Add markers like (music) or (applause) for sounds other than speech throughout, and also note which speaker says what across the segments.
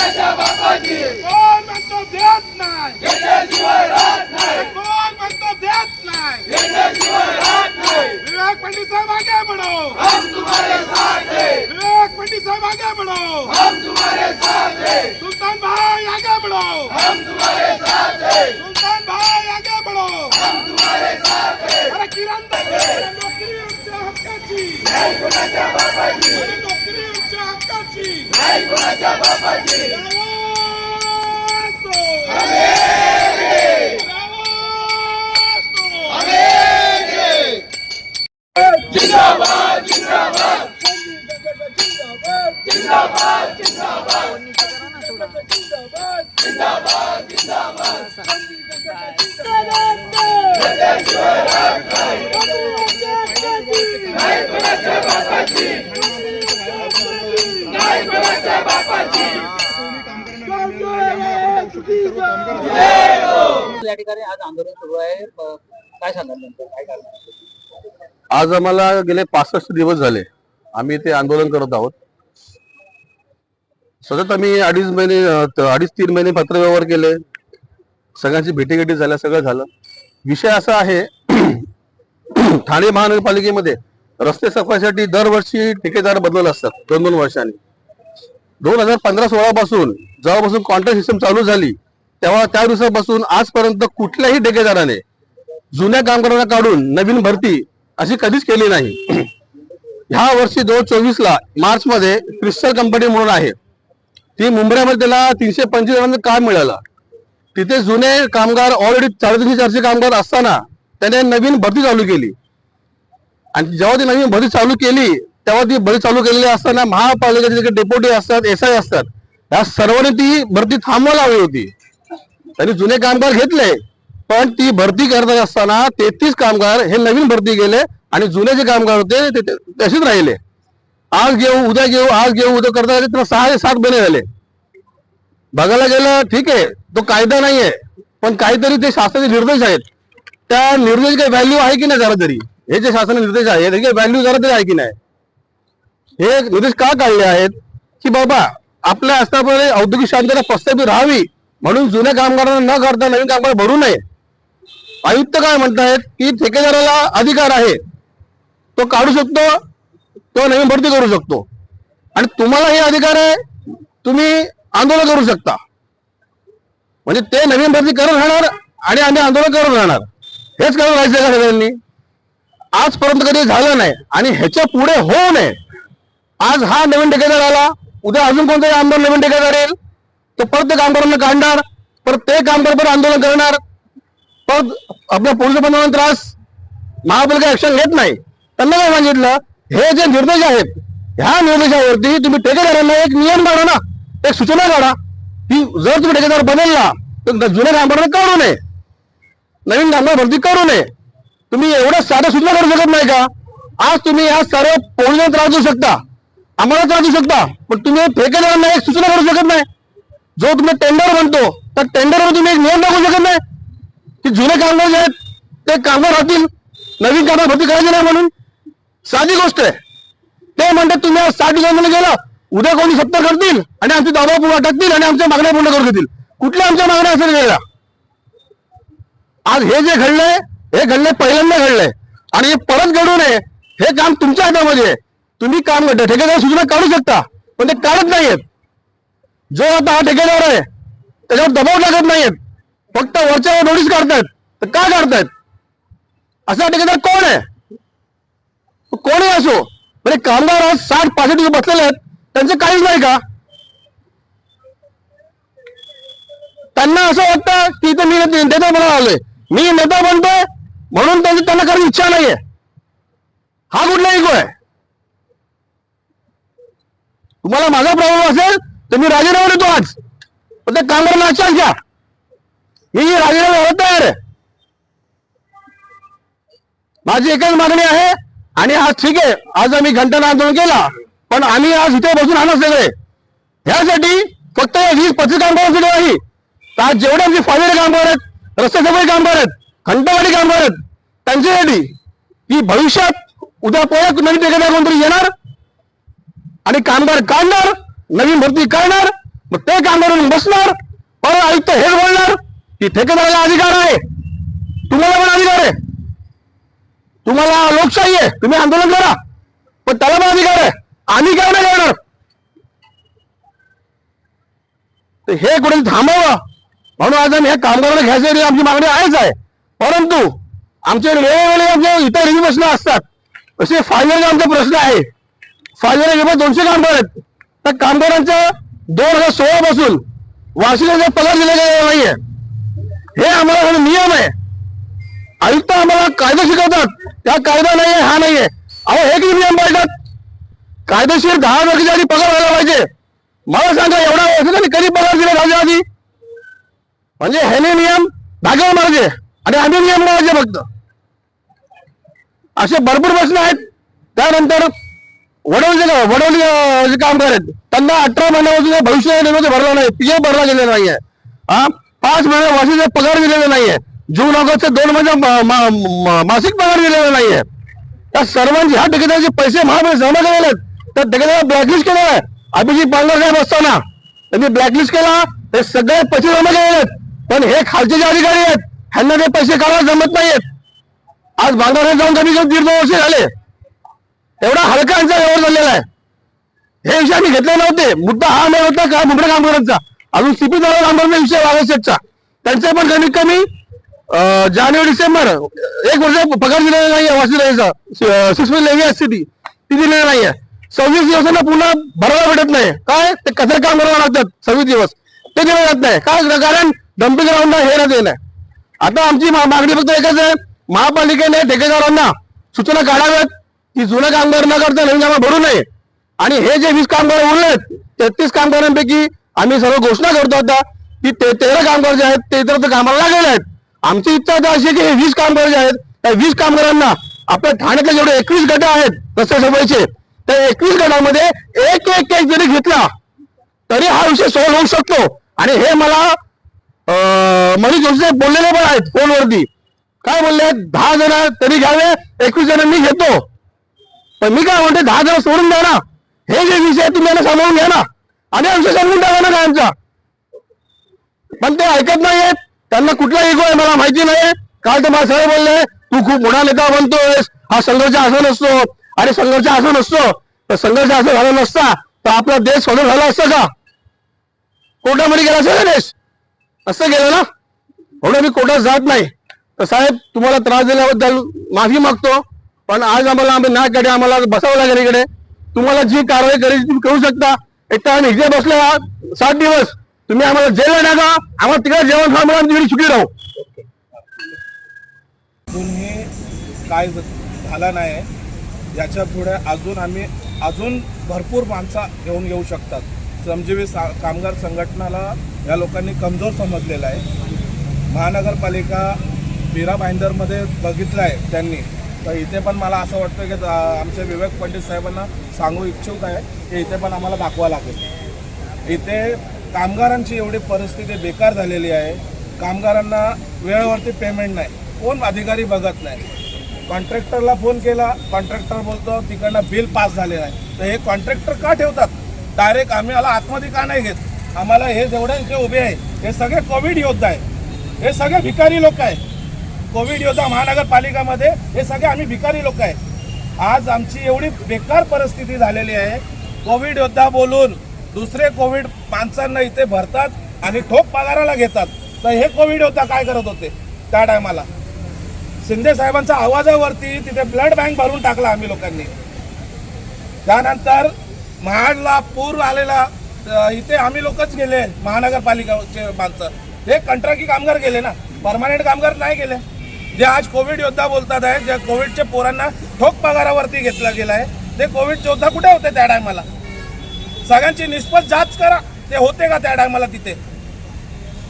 Speaker 1: सोन्याच्या बापाची. कोण म्हणतो देत नाही? याच्याशिवाय राहत नाही. कोण बढो हम तुम्हारे साथ है. बढो हम भाई आगे बढो. हम भाई आगे बढो. हम जिंदाबाद जिंदाबाद.
Speaker 2: या ठिकाणी आज आंदोलन सुरू आहे. काय सांगाल काय कारण
Speaker 3: आज आम्हाला गेले पासष्ट दिवस झाले. आम्ही ते आंदोलन करत आहोत. सतत आम्ही अडीच महिने अडीच तीन महिने पत्रव्यवहार केले. सगळ्यांची भेटीगाठी झाल्या सगळं झालं. विषय असा आहे (clears throat) ठाणे महानगरपालिकेमध्ये रस्ते सफाईसाठी दरवर्षी ठेकेदार बदलत असतात दोन दोन वर्षांनी. दोन हजार पंधरा सोळा पासून जेव्हापासून कॉन्ट्रॅक्ट सिस्टम चालू झाली तेव्हा त्या दिवसापासून आजपर्यंत कुठल्याही ठेकेदाराने जुन्या कामगारांना काढून नवीन भरती अशी कधीच केली नाही. ह्या वर्षी दोन चोवीस ला मार्च मध्ये क्रिस्टल कंपनी म्हणून आहे. ती मुंबईमध्ये त्याला तीनशे पंचवीस जणांचं काम मिळालं. तिथे जुने कामगार ऑलरेडी साडेतीनशे चारशे कामगार असताना त्याने नवीन भरती चालू केली. आणि जेव्हा ती नवीन भरती चालू केली तेव्हा ती भरती चालू केलेली असताना महापालिकेचे डेप्युटी असतात एस आय असतात ह्या सर्वांनी ती भरती थांबवायला हवी होती. त्यांनी जुने कामगार घेतले पण ती भरती करत असताना तेहतीस कामगार हे नवीन भरती गेले आणि जुने जे कामगार होते ते तसेच राहिले. आज घेऊ उद्या घेऊ आज घेऊ उद्या करता करता सहा ते सात महिने झाले. बघायला गेलं ठीक आहे तो कायदा नाहीये पण काहीतरी ते शासनाचे निर्देश आहेत. त्या निर्देश काही व्हॅल्यू आहे की नाही जरा तरी? हे जे शासन निर्देश आहे हे काही व्हॅल्यू जरा तरी आहे की नाही? हे निर्देश का काढले आहेत? की बाबा आपल्या असतापर्यंत औद्योगिक शांतता प्रस्थापित राहावी म्हणून जुन्या कामगारांना न करता नवीन कामगार भरू नये. आयुक्त काय म्हणतायत की ठेकेदाराला अधिकार आहे. तो काढू शकतो तो नवीन भरती करू शकतो. आणि तुम्हाला हे अधिकार आहे तुम्ही आंदोलन करू शकता. म्हणजे ते नवीन भरती करत राहणार आणि आम्ही आंदोलन करत राहणार. हेच करत राहायचं का सगळ्यांनी? आजपर्यंत कधी झालं नाही आणि ह्याच्या पुढे होऊ नये. आज हा नवीन ठेकेदार आला उद्या अजून कोणताही आमदार नवीन ठेकेदार येईल. तो परत ते कामगारांना काढणार परत ते कामगार परत आंदोलन करणार. परत आपल्या पोलीस बंधवांना त्रास महापालिका ऍक्शन घेत नाही. त्यांना काय सांगितलं? हे जे निर्देश आहेत ह्या निर्देशावरती तुम्ही ठेकेदारांना एक नियम काढा ना. एक सूचना काढा की जर तुम्ही ठेकेदार बदलला तर जुन्या कामगारांना काढू नये. नवीन कामगार भरती करू नये. तुम्ही एवढ्या साध्या सूचना करू शकत नाही का? आज तुम्ही या सर्व पोलिसांना त्रास देऊ शकता. आम्हाला त्रास देऊ शकता. पण तुम्ही ठेकेदारांना एक सूचना करू शकत नाही. जो तुम्ही टेंडर म्हणतो त्या टेंडरवर तुम्ही एक नियम लागू शकत नाही. की जुने कामगार जे आहेत ते कामगार राहतील. नवीन कामगार भरती करायची नाही म्हणून. साधी गोष्ट आहे. ते म्हणतात तुम्ही साठ दिवसांमध्ये गेलं. उद्या कोणी सत्तर करतील आणि आमची दाबा पूर्ण अटकतील आणि आमच्या मागण्या पूर्ण करून देतील. कुठल्या आमच्या मागण्या असेल गेल्या आज हे जे घडलंय हे घडलंय पहिल्यांदा घडलंय. आणि हे परत घडू नये हे काम तुमच्या हातामध्ये आहे. तुम्ही काम करता ठेकेदार सूचना काढू शकता पण ते काढत नाहीयेत. जो आता हा ठेकेदार आहे त्याच्यावर दबाव टाकत नाहीयेत. फक्त वरच्यावर नोटीस काढतायत. तर का काढतायत? असा ठेकेदार कोण आहे? कोण आहे असो? म्हणजे कामगार आज साठ पासष्ट दिवस बसलेले आहेत. त्यांचं काहीच नाही का? त्यांना असं वाटतं की इथं मी नेता म्हणून आलोय. मी नेता बनतोय म्हणून त्यांची त्यांना करायची इच्छा नाहीये. हा कुठला इगो आहे. तुम्हाला माझा प्रॉब्लेम असेल तर मी राजीनामा देतो आज. पण ते कामगारांना आचार घ्या. मी राजीनामा होत तयार माझी एकच मागणी आहे आणि आज ठीक आहे. आज आम्ही घंटानं आंदोलन केला पण आम्ही आज इथे बसून राहणार सगळे. ह्यासाठी फक्त वीस पस्तीस कामगारांसाठी नाही तर आज जेवढे आमचे फायदे कामगार आहेत रस्ते सफाई कामगार आहेत घंटावाडी कामगार आहेत त्यांच्यासाठी की भविष्यात उद्या परत नवीन ठेकेदार कोणतरी येणार आणि कामगार काढणार नवीन भरती करणार मग ते कामगार येऊन बसणार परत आयुक्त हेच बोलणार की ठेकेदाराला अधिकार आहे. तुम्हाला पण अधिकार आहे. तुम्हाला लोकशाही आहे. तुम्ही आंदोलन करा. पण त्याला पण अधिकार आहे. आम्ही काय नाही करणार? तर हे कुठे थांबावं. म्हणून आज आम्ही ह्या कामगारांना घ्यायसाठी आमची मागणी आहेच आहे. परंतु आमचे वेळोवेळी आमचे इतर रिव्ह्यू प्रश्न असतात. असे फायनल आमचा प्रश्न आहे. फायनल जवळ दोनशे कामगार आहेत. तर कामगारांच्या दोन हजार सोळा पासून वार्षिक पगार दिला गेलेला नाहीये. हे आम्हाला नियम आहे. आयुक्त आम्हाला कायदा शिकवतात. त्या कायदा नाहीये हा नाहीये. अहो हे किती नियम पाळतात. कायदेशीर दहा वर्षाच्या आधी पगार व्हायला पाहिजे. मला सांगा एवढा वर्षांनी कधी पगार दिला राजा आधी? म्हणजे ह्याने नियम धाग्यावर मारायचे आणि आम्ही नियम मारायचे फक्त. असे भरपूर प्रश्न आहेत. त्यानंतर वडवली वडवली जे कामगार आहेत त्यांना अठरा महिन्यापासून भविष्य निर्वाह भरला नाही. पीएफ भरला गेलेला नाहीये. हा? पाच महिने वर्षाचे पगार दिलेले नाहीये. जून ऑगस्टचे दोन महिने मा- मासिक पगार दिलेला नाहीये. त्या सर्वांचे ह्या ठेकेदाराचे पैसे महामध्ये जमा केलेले आहेत त्या ठेकेदाराला ब्लॅकलिस्ट केलेला आहे. अभिजित पांगर साहेब असताना त्यांनी ब्लॅकलिस्ट केला हे सगळे पैसे जमा केलेले आहेत. पण हे खालचे जे अधिकारी आहेत ह्यांना ते पैसे काढायला जमत नाहीयेत. आज बांगलादेश जाऊन कमी दीड दोन वर्ष झाले एवढा हलका यांचा व्यवहार झालेला आहे. हे विषय आम्ही घेतले नव्हते. मुद्दा हा नाही होता का मुंबई कामगारांचा अजून सीपी द्वारा कामगारांचा विषय वागसेटचा त्यांचे पण कमीत कमी जानेवारी डिसेंबर एक वर्ष पगार दिलेला नाहीये आहे. सिक्स लेवी असते ती. ती दिलेली आहे सव्वीस दिवसांना पुन्हा भरायला भेटत नाही. काय? ते कचरा काम करावं लागतात सव्वीस दिवस. ते दिलं जात नाही. काय? कारण डम्पिंग ग्राउंड हे ना दिलं नाही आता आमची मागणी फक्त एकच आहे. महापालिकेने ठेकेदारांना सूचना काढाव्यात. की जुनं कामगार न करता नवीन कामगार भरू नये. आणि हे जे वीस कामगार उरलेत तेहतीस कामगारांपैकी आम्ही सर्व घोषणा करतो आता की ते तेरा कामगार जे आहेत ते इतर कामाला लागलेले आहेत. आमची इच्छा आता अशी की हे वीस कामगार जे आहेत त्या वीस कामगारांना आपल्या ठाण्यातले जेवढे एकवीस गट आहेत रस्ते सफाईचे त्या एकवीस गटामध्ये एक एक एक जरी घेतला तरी हा विषय सॉल्व्ह होऊ शकतो. आणि हे मला मनीष जोशी बोललेले पण आहेत फोनवरती. काय बोलले दहा जण तरी घ्यावे एकवीस जण मी घेतो. पण मी काय म्हणते दहा जण सोडून द्या ना. हे जे विषय तुम्ही सांभाळून घ्या ना. आणि आमचं सांगून टाका ना कायमचा. पण ते ऐकत नाहीयेत त्यांना कुठला इगो आहे मला माहिती नाही काल तर मला सरळ बोलले तू खूप मोठा नेता बनतोयस. हा संघर्ष असं नसतो आणि संघर्ष असं नसतो तर संघर्ष असं झाला नसता तर आपला देश स्वतंत्र झाला असतं का? कोर्टामध्ये गेला असेल देश? असं गेलं ना? म्हणून मी कोर्टात जात नाही. तर साहेब तुम्हाला त्रास दिल्याबद्दल माफी मागतो. पण आज आम्हाला आम्ही नाही आम्हाला बसावं लागेल इकडे. तुम्हाला जी कारवाई करायची तुम्ही करू शकता. एक तर आम्ही इथे बसले आहात. सात दिवस. तुम्ही आम्हाला जेल टाका. आम्हाला तिकडे जेवण खा आम्ही तिकडे सुखी राहू.
Speaker 1: अजून हे काय झाला नाही याच्यापुढे अजून आम्ही अजून भरपूर माणसं घेऊन येऊ शकतात. श्रमजीवी सा कामगार संघटनाला या लोकांनी कमजोर समजलेला आहे. महानगरपालिका बिरा भाईंदरमध्ये बघितलं आहे त्यांनी. तर इथे पण मला असं वाटतं की आमच्या विवेक पंडित साहेबांना सांगू इच्छुक आहे की इथे पण आम्हाला दाखवा लागेल. इथे कामगारांची एवढी परिस्थिती बेकार झालेली आहे. कामगारांना वेळेवरती पेमेंट नाही. कोण अधिकारी बघत नाही. कॉन्ट्रॅक्टरला फोन केला कॉन्ट्रॅक्टर बोलतो तिकडनं बिल पास झाले नाही. तर हे कॉन्ट्रॅक्टर का ठेवतात? डायरेक्ट आम्ही आला आतमध्ये का नाही घेत? आम्हाला हे जेवढे इथे उभे आहे हे सगळे कोविड योद्धा आहे. हे सगळे भिकारी लोक आहे. कोविड योद्धा महानगरपालिकामध्ये हे सगळे आम्ही भिकारी लोक आहे. आज आमची एवढी बेकार परिस्थिती झालेली आहे. कोविड योद्धा बोलून दुसरे कोविड माणसांना इथे भरतात आणि ठोक पगाराला घेतात. तर हे कोविड योद्धा काय करत होते त्या टायमाला? शिंदे साहेबांच्या आवाजावरती तिथे ब्लड बँक भरून टाकला आम्ही लोकांनी. त्यानंतर महाडला पूर आलेला इथे आम्ही लोकच गेले महानगरपालिकाचे माणसं. हे कंत्राटी कामगार गेले ना? परमानंट कामगार नाही गेले. जे आज कोविड योद्धा बोलतात आहे ज्या कोविडच्या पोरांना ठोक पगारावरती घेतला गेला आहे ते कोविड योद्धा कुठे होते त्या टायमाला? सगळ्यांची निष्पत जाच करा ते होते का त्या टायमाला तिथे?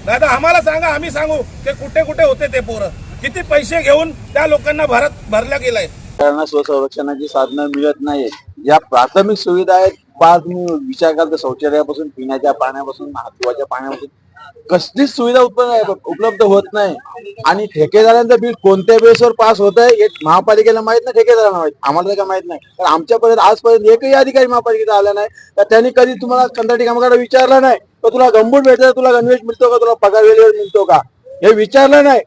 Speaker 1: नाही आम्हाला सांगा आम्ही सांगू ते कुठे कुठे होते ते पोरं. किती पैसे घेऊन त्या लोकांना भरत भरला गेलंय?
Speaker 4: त्यांना स्वसंरक्षणाची साधनं मिळत नाही ज्या प्राथमिक सुविधा आहेत पाच तुम्ही विचार करतो शौचालयापासून पिण्याच्या पाण्यापासून हातवाच्या पाण्यापासून कसलीच सुविधा उत्पन्न उपलब्ध होत नाही. आणि ठेकेदारांचं बिल कोणत्या बेसवर पास होत आहे हे महापालिकेला माहीत नाही ठेकेदारांना माहीत आम्हाला तर काय माहीत नाही. तर आमच्यापर्यंत आजपर्यंत एकही अधिकारी महापालिकेचा आला नाही. तर त्यांनी कधी तुम्हाला कंत्राटी कामगार विचारलं नाही तर तुला गंभूर भेटत तुला गणवेश मिळतो का तुला पगार वेळेवर मिळतो का? हे विचारलं नाही.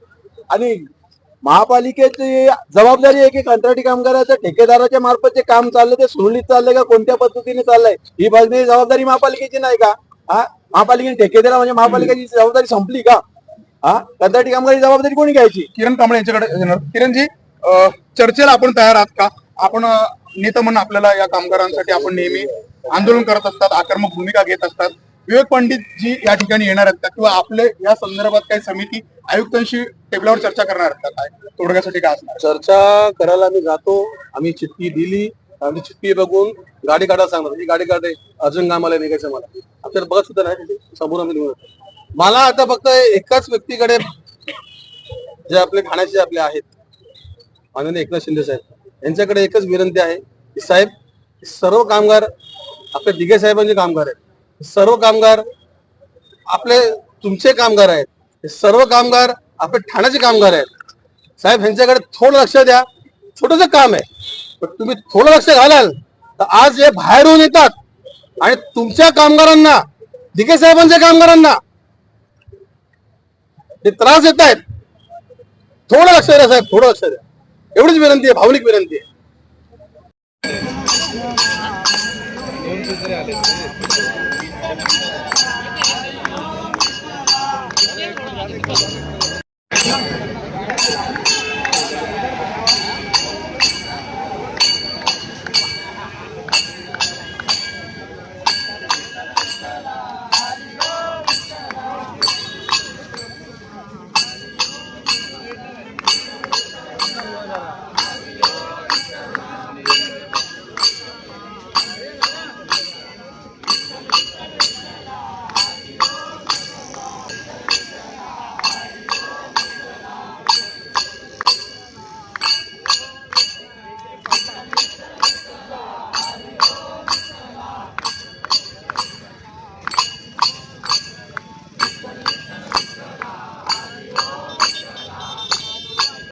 Speaker 4: आणि महापालिकेची जबाबदारी आहे की कंत्राटी कामगाराच्या ठेकेदाराच्या मार्फत जे काम चाललंय ते सुरळीत चाललंय का कोणत्या पद्धतीने चाललंय? ही बघण्याची जबाबदारी महापालिकेची नाही का? हा? महापालिकेने ठेकेदार म्हणजे महापालिकेची जबाबदारी संपली का? हा? कंत्राटी कामगारी जबाबदारी कोणी घ्यायची?
Speaker 5: किरण कांबळे यांच्याकडे येणार. किरणजी अ, चर्चेला आपण तयार आहात का? आपण अ, नेतं म्हणून आपल्याला या कामगारांसाठी आपण नेहमी आंदोलन करत असतात आक्रमक भूमिका घेत असतात. विवेक पंडित जी या ठिकाणी येणार आहेत का? किंवा आपले या संदर्भात काही समिती आयुक्तांशी टेबलावर चर्चा करणार आहेत का? काय? तोडग्यासाठी काय असणार?
Speaker 3: चर्चा करायला आम्ही जातो. आम्ही चिठ्ठी दिली. आमची चिठ्ठी बघून गाडी काढायला सांगणार. ही गाडी काढे अर्जंट कामाला निघायचं मला. आपल्याला बघत सुद्धा नाही समोर आम्ही निघून मला आता फक्त एकाच व्यक्तीकडे जे आपले ठाण्याचे आपले आहेत माननीय एकनाथ शिंदे साहेब यांच्याकडे एकच विनंती आहे की साहेब सर्व कामगार आपले दिघे साहेबांचे कामगार आहेत. सर्व कामगार आपले तुमचे कामगार आहेत. हे सर्व कामगार आपले ठाण्याचे कामगार आहेत. साहेब ह्यांच्याकडे थोडं लक्ष द्या. छोटस काम आहे. पण तुम्ही थोडं लक्ष घालाल तर आज हे बाहेरून येतात. आणि तुमच्या कामगारांना दिके साहेबांच्या कामगारांना ते त्रास देत आहेत थोडं लक्ष द्या साहेब थोडं लक्ष द्या. एवढीच विनंती आहे भावनिक विनंती आहे.